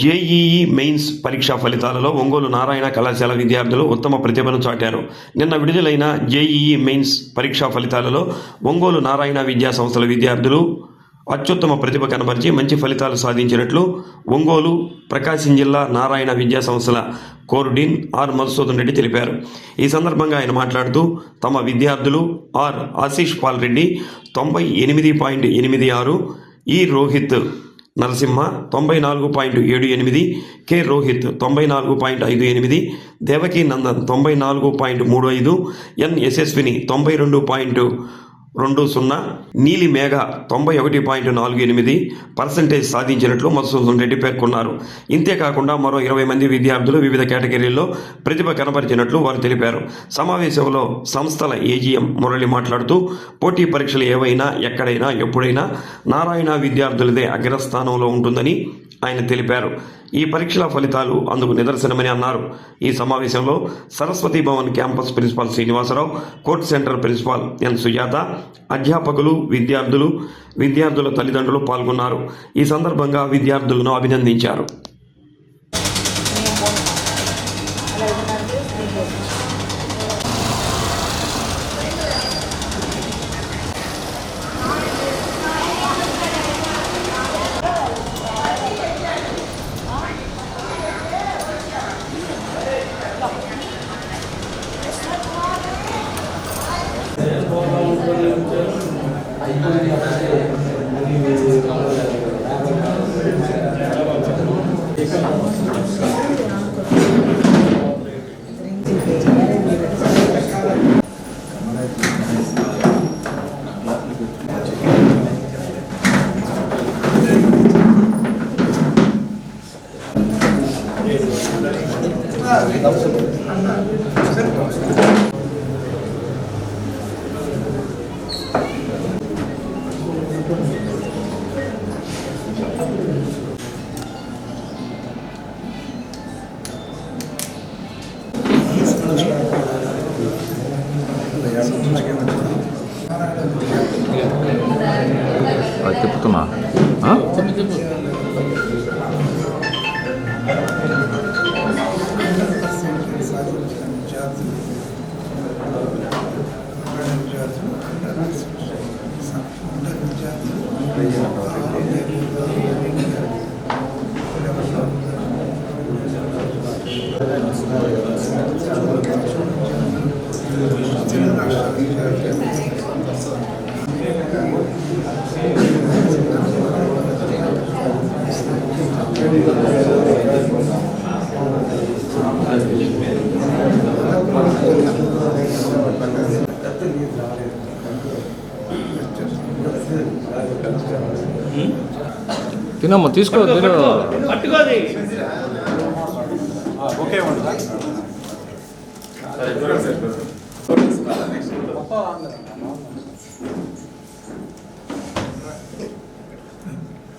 JEE mains పరీక్షా ఫలితాలలో ఒంగోలు నారాయణ కళాశాల విద్యార్థులు ఉత్తమ ప్రతిభను చాటారు. నిన్న విడుదలైన జేఈఈ మెయిన్స్ పరీక్షా ఫలితాలలో ఒంగోలు నారాయణ విద్యా సంస్థల విద్యార్థులు అత్యుత్తమ ప్రతిభ కనబరిచి మంచి ఫలితాలు సాధించినట్లు ఒంగోలు ప్రకాశం జిల్లా నారాయణ విద్యా సంస్థల కోర్డీన్ ఆర్ మధుసూదన్ రెడ్డి తెలిపారు. ఈ సందర్భంగా ఆయన మాట్లాడుతూ తమ విద్యార్థులు ఆర్ ఆశీష్ పాల్ రెడ్డి తొంభై ఎనిమిది పాయింట్ ఎనిమిది ఆరు ఈ రోహిత్ నరసింహ తొంభై నాలుగు పాయింట్ ఏడు ఎనిమిది కె రోహిత్ తొంభై నాలుగు పాయింట్ ఐదు ఎనిమిది దేవకీ నందన్ తొంభై నాలుగు పాయింట్ మూడు ఐదు ఎన్ యశస్విని తొంభై రెండు పాయింట్ రెండు సున్నా నీలి మేఘ తొంభై ఒకటి పాయింట్ నాలుగు ఎనిమిది పర్సంటేజ్ సాధించినట్లు మధుసూదన్ రెడ్డి పేర్కొన్నారు. ఇంతేకాకుండా మరో ఇరవై మంది విద్యార్థులు వివిధ కేటగిరీల్లో ప్రతిభ కనపరిచినట్లు వారు తెలిపారు. సమావేశంలో సంస్థల ఏజీఎం మురళి మాట్లాడుతూ పోటీ పరీక్షలు ఏవైనా ఎక్కడైనా ఎప్పుడైనా నారాయణ విద్యార్థులదే అగ్రస్థానంలో ఉంటుందని ఆయన తెలిపారు. ఈ పరీక్షల ఫలితాలు అందుకు నిదర్శనమని అన్నారు. ఈ సమావేశంలో Saraswati Bhavan campus principal Srinivasarao court centre principal N. Sujatha అధ్యాపకులు విద్యార్థులు విద్యార్థుల తల్లిదండ్రులు పాల్గొన్నారు. ఈ సందర్భంగా విద్యార్థులను అభినందించారు. Pode ir. Vai ter para. Hã? తినమ్మా తీసుకో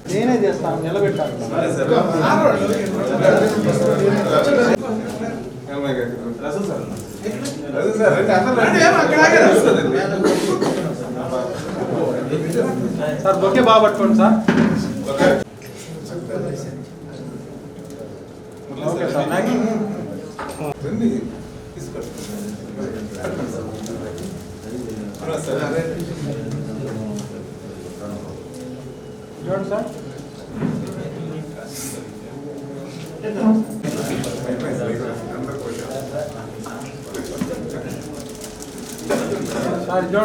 నేనే చేస్తాను నిలబెట్టాను సార్ బొకే బాగా పట్టుకోండి సార్. ఓకే సార్ నెక్స్ట్ చూడండి సార్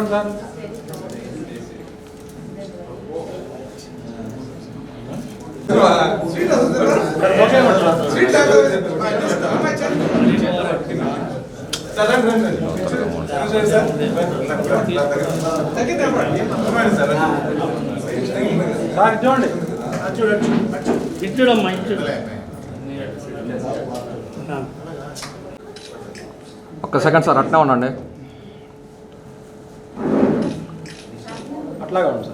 సార్ ఇది చూడండి ఓకే సార్ చూడండి ఇచ్చుడమ్మా ఇచ్చుడు ఒక్క సెకండ్ సార్ అట్లా ఉండండి. అట్లాగా ఉంది sir.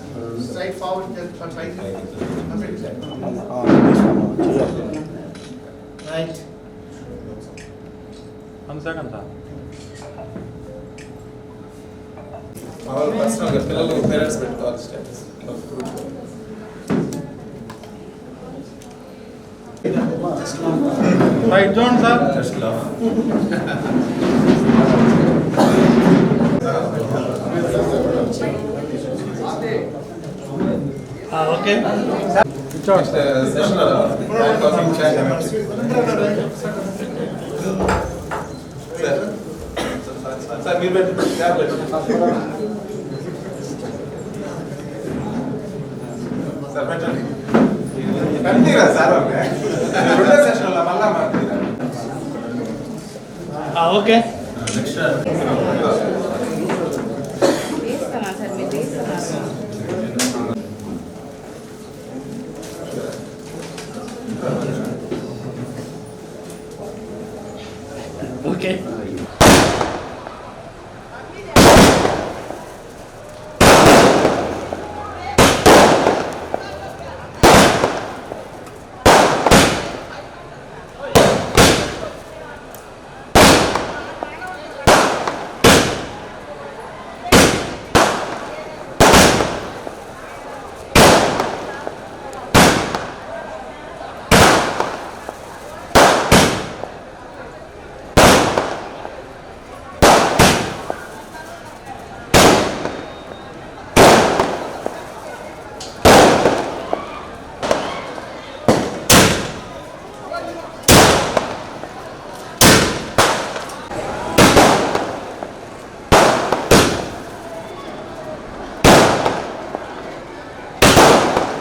Rasis, straight forward, just for five minutes. Right. One second sir వాళ్ళు పర్సనల్గా పిల్లలు పేరెంట్స్ పెట్టుకోవాలి స్టేటస్ రైట్ చూడండి సార్ okay. Sir మీరు పెట్టండి సార్ సార్ రెండో సెషన్లో మళ్ళా ఓకే సార్ మీరు తీస్తున్నారు ఓకే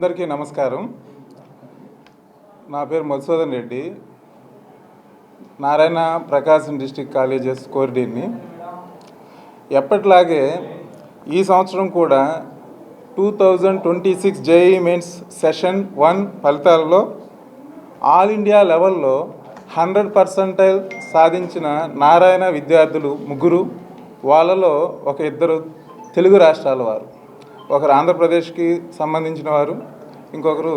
అందరికీ నమస్కారం. నా పేరు మధుసూదన్ రెడ్డి. నారాయణ ప్రకాశం డిస్టిక్ కాలేజెస్ కోరిడీని ఎప్పటిలాగే ఈ సంవత్సరం కూడా two thousand twenty six JEE mains session one ఫలితాలలో ఆల్ ఇండియా లెవెల్లో హండ్రెడ్ పర్సెంటైల్ సాధించిన నారాయణ విద్యార్థులు ముగ్గురు వాళ్ళలో ఒక ఇద్దరు తెలుగు రాష్ట్రాల వారు. ఒకరు ఆంధ్రప్రదేశ్కి సంబంధించిన వారు ఇంకొకరు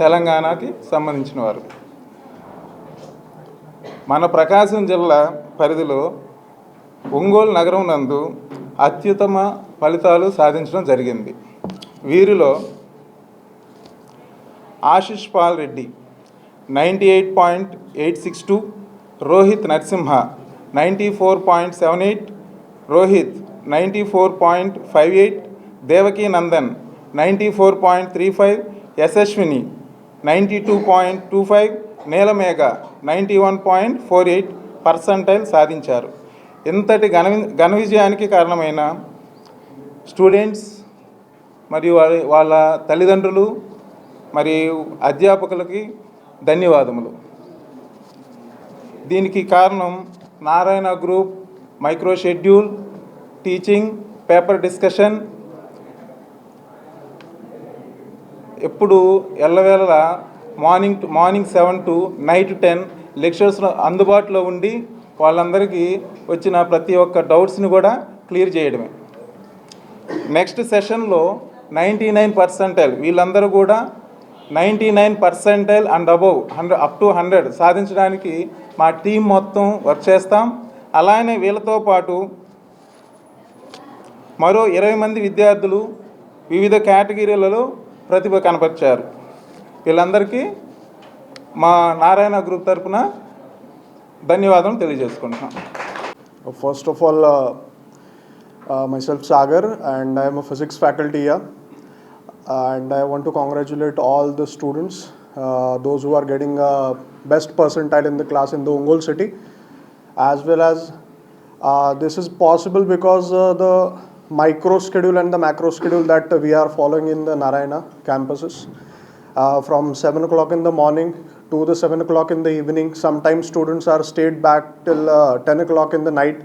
తెలంగాణకి సంబంధించిన వారు. మన ప్రకాశం జిల్లా పరిధిలో ఒంగోలు నగరం నందు అత్యుత్తమ ఫలితాలు సాధించడం జరిగింది. వీరిలో Ashish Pal Reddy ninety eight point eight six two Rohit Narasimha ninety four point seven eight Rohit ninety four point five eight Devaki Nandan ninety four point three five Yashaswini ninety two point two five Neelamegha ninety one point four eight percentile సాధించారు. ఇంతటి ఘన ఘన విజయానికి కారణమైన students మరియు వాళ్ళ వాళ్ళ తల్లిదండ్రులు మరియు అధ్యాపకులకి ధన్యవాదములు. దీనికి కారణం Narayana group micro schedule teaching paper discussion ఎప్పుడు ఎల్లవేళలా morning to morning seven to night ten lectures అందుబాటులో ఉండి వాళ్ళందరికీ వచ్చిన ప్రతి ఒక్క డౌట్స్ని కూడా క్లియర్ చేయడమే. నెక్స్ట్ సెషన్లో నైంటీ నైన్ పర్సెంటైల్ వీళ్ళందరూ కూడా ninety nine percentile and above hundred up to hundred సాధించడానికి మా టీం మొత్తం వర్క్ చేస్తాం. అలానే వీళ్ళతో పాటు మరో ఇరవై మంది విద్యార్థులు వివిధ కేటగిరీలలో ప్రతిభ కనపరిచారు. వీళ్ళందరికీ మా నారాయణ గ్రూప్ తరఫున ధన్యవాదం తెలియజేసుకుంటున్నాం. First of all myself Sagar and I'm physics ఫ్యాకల్టీయా and I want to congratulate all the students those who are getting best percentile in the class in the Ongole city as well as this is possible because the micro schedule and the macro schedule that we are following in the Narayana campuses. Uh, from 7 o'clock in the morning to the 7 o'clock in the evening. Sometimes students are stayed back till uh, 10 o'clock in the night.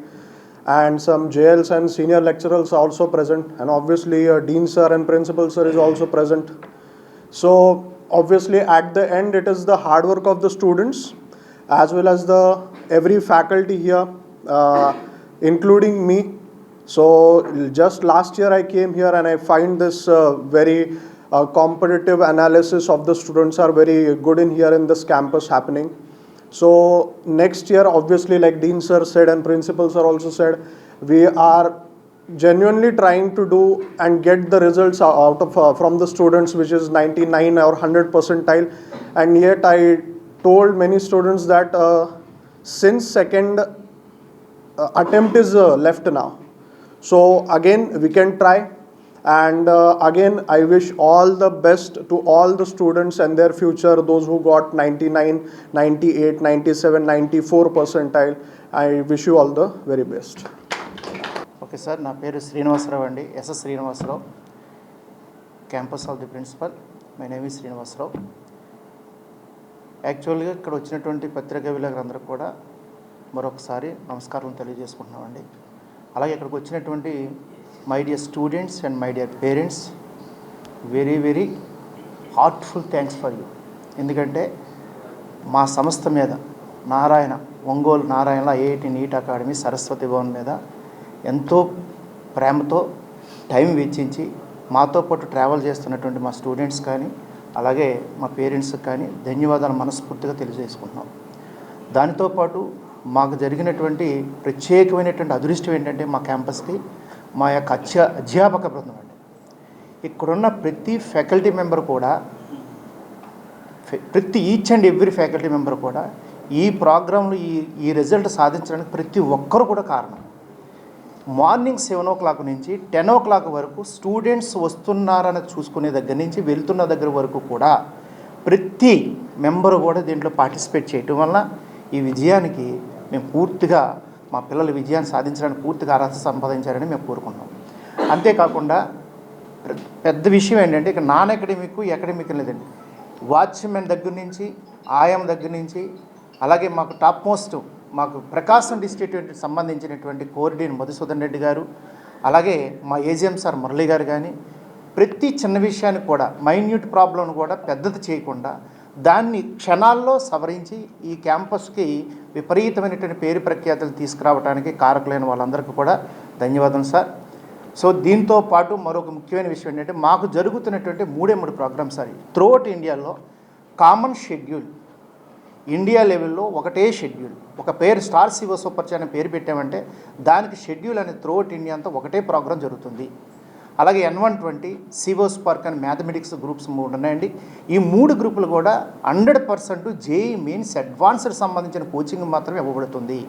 And some JLs and senior lecturers are also present. And obviously, uh, Dean sir and principal sir is also present. So, obviously, at the end, it is the hard work of the students as well as the every faculty here, uh, including me, So just last year I came here and I find this uh, very uh, competitive analysis of the students are very good in here in this campus happening. So next year, obviously, like Dean sir said and principal sir also said, we are genuinely trying to do and get the results out of uh, from the students, which is 99 or 100 percentile. And yet, I told many students that uh, since second uh, attempt is uh, left now. So again, we can try. And uh, again, I wish all the best to all the students and their future, those who got 99, 98, 97, 94 percentile. I wish you all the very best. Okay sir నా పేరు శ్రీనివాసరావు అండి SS Srinivasarao campus of the principal my name E Srinivasarao యాక్చువల్గా ఇక్కడ వచ్చినటువంటి పత్రికా విలేకరందరూ కూడా మరొకసారి నమస్కారం తెలియజేసుకుంటున్నామండి అలాగే ఇక్కడికి వచ్చినటువంటి my dear students and my dear parents very very heartful thanks for you ఎందుకంటే మా సంస్థ మీద Narayana Ongole Narayana IIT NEET academy Saraswati Bhavan మీద ఎంతో ప్రేమతో టైం వెచ్చించి మాతో పాటు ట్రావెల్ చేస్తున్నటువంటి మా స్టూడెంట్స్ కానీ అలాగే మా పేరెంట్స్కి కానీ ధన్యవాదాలు మనస్ఫూర్తిగా తెలియజేసుకుంటున్నాం. దానితో పాటు మాకు జరిగినటువంటి ప్రత్యేకమైనటువంటి అదృష్టం ఏంటంటే మా క్యాంపస్కి మా యొక్క అధ్యా అధ్యాపక బృందం అండి. ఇక్కడున్న ప్రతి ఫ్యాకల్టీ మెంబర్ కూడా ప్రతి each and every faculty member కూడా ఈ ప్రోగ్రాంలో ఈ ఈ రిజల్ట్ సాధించడానికి ప్రతి ఒక్కరు కూడా కారణం. మార్నింగ్ సెవెన్ ఓ క్లాక్ నుంచి టెన్ ఓ క్లాక్ వరకు స్టూడెంట్స్ వస్తున్నారని చూసుకునే దగ్గర నుంచి వెళ్తున్న దగ్గర వరకు కూడా ప్రతి మెంబరు కూడా దీంట్లో పార్టిసిపేట్ చేయటం వల్ల ఈ విజయానికి మేము పూర్తిగా మా పిల్లల విజయాన్ని సాధించడానికి పూర్తిగా అర్హత సంపాదించారని మేము కోరుకుంటున్నాం. అంతేకాకుండా పెద్ద- విషయం ఏంటంటే ఇక నాన్ అకాడమిక్ అకాడమిక్ లేదండి. వాచ్మెన్ దగ్గర నుంచి ఆయం దగ్గర నుంచి అలాగే మాకు టాప్ మోస్ట్ మాకు ప్రకాశం డిస్ట్రిక్ట్ సంబంధించినటువంటి కోరిడీన్ మధుసూదన్ రెడ్డి గారు అలాగే మా ఏజిఎం సార్ మురళి గారు కానీ ప్రతి చిన్న విషయానికి కూడా మైన్యూట్ ప్రాబ్లం కూడా పెద్దది చేయకుండా దాన్ని క్షణాల్లో సవరించి ఈ క్యాంపస్కి విపరీతమైనటువంటి పేరు ప్రఖ్యాతులు తీసుకురావడానికి కారకులైన వాళ్ళందరికీ కూడా ధన్యవాదం సార్. సో దీంతో పాటు మరొక ముఖ్యమైన విషయం ఏంటంటే మాకు జరుగుతున్నటువంటి మూడే మూడు ప్రోగ్రామ్స్ సార్. త్రూఅవుట్ ఇండియాలో కామన్ షెడ్యూల్ ఇండియా లెవెల్లో ఒకటే షెడ్యూల్. ఒక పేరు స్టార్ సివో సూపర్ ఛానల్ పేరు పెట్టామంటే దానికి షెడ్యూల్ అనేది త్రూఅవుట్ ఇండియా అంతా ఒకటే ప్రోగ్రాం జరుగుతుంది. అలాగే N one twenty CO spark అని మ్యాథమెటిక్స్ గ్రూప్స్ మూడు ఉన్నాయండి. ఈ మూడు గ్రూపులు కూడా hundred percent JEE mains advanced సంబంధించిన కోచింగ్ మాత్రమే ఇవ్వబడుతుంది.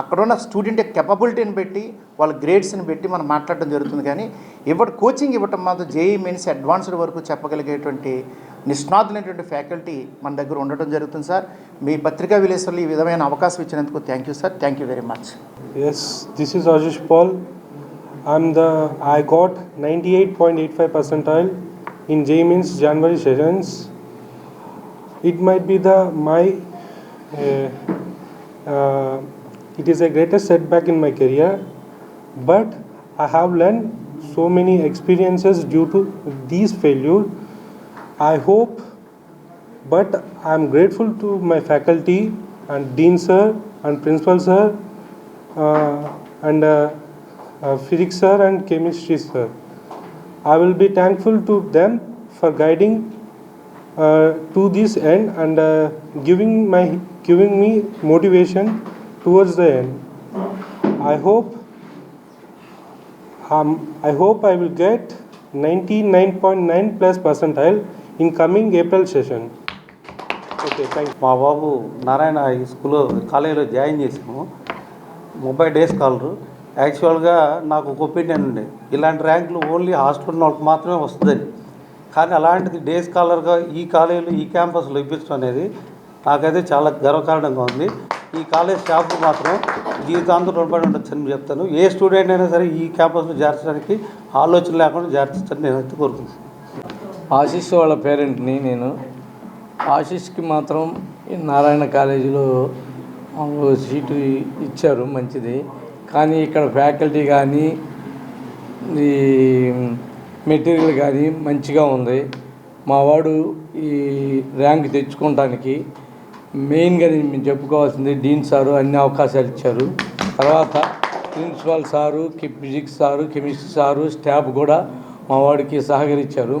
అక్కడ ఉన్న స్టూడెంట్ కెపబిలిటీని బట్టి వాళ్ళ గ్రేడ్స్ని బట్టి మనం మాట్లాడడం జరుగుతుంది కానీ ఇవ్వడం కోచింగ్ ఇవ్వటం మాత్రం జేఈ మీన్స్ అడ్వాన్స్డ్ వరకు చెప్పగలిగేటువంటి నిష్ణాతులైనటువంటి ఫ్యాకల్టీ మన దగ్గర ఉండటం జరుగుతుంది సార్. మీ పత్రికా విలేకరులు ఈ విధమైన అవకాశం ఇచ్చినందుకు thank you sir thank you very much yes this is Ashish Pal I'm the I got 98.85 percentile in JMIN's January sessions. It might be the my uh, uh, it is a greatest setback in my career, but I have learned so many experiences due to these failure. I hope but I am grateful to my faculty and dean sir and principal sir uh, and uh, physics sir and chemistry sir. I will be thankful to them for guiding uh, to this end and uh, giving my giving me motivation towards the end. I hope um, I hope I will get 99.9 plus percentile in coming April session. Okay, thank మా బాబు నారాయణ ఈ స్కూల్లో కాలేజీలో join చేసాము ముప్పై days collar యాక్చువల్గా నాకు ఒక ఒపీనియన్ ఉండే ఇలాంటి ర్యాంకులు ఓన్లీ హాస్టల్ వాళ్ళకి మాత్రమే వస్తుందని. కానీ అలాంటిది డే స్కాలర్గా ఈ కాలేజీలో ఈ క్యాంపస్లో ఇప్పించడం అనేది నాకైతే చాలా గర్వకారణంగా ఉంది. ఈ కాలేజ్ స్టాఫ్ మాత్రం జీవితాంతం రుణపడి ఉండొచ్చని చెప్తాను. ఏ స్టూడెంట్ అయినా సరే ఈ క్యాంపస్లో చేర్చడానికి ఆలోచన లేకుండా చేర్చని నేనైతే కోరుకుంటున్నాను. ఆశీష్ వాళ్ళ పేరెంట్ని నేను. ఆశీష్కి మాత్రం ఈ నారాయణ కాలేజీలో సీటు ఇచ్చారు మంచిది. కానీ ఇక్కడ ఫ్యాకల్టీ కానీ ఈ మెటీరియల్ కానీ మంచిగా ఉంది. మా వాడు ఈ ర్యాంక్ తెచ్చుకోవటానికి మెయిన్గా నేను చెప్పుకోవాల్సింది డీన్ సారు అన్ని అవకాశాలు ఇచ్చారు. తర్వాత principal sir physics sir chemistry sir staff కూడా మా వాడికి సహకరించారు.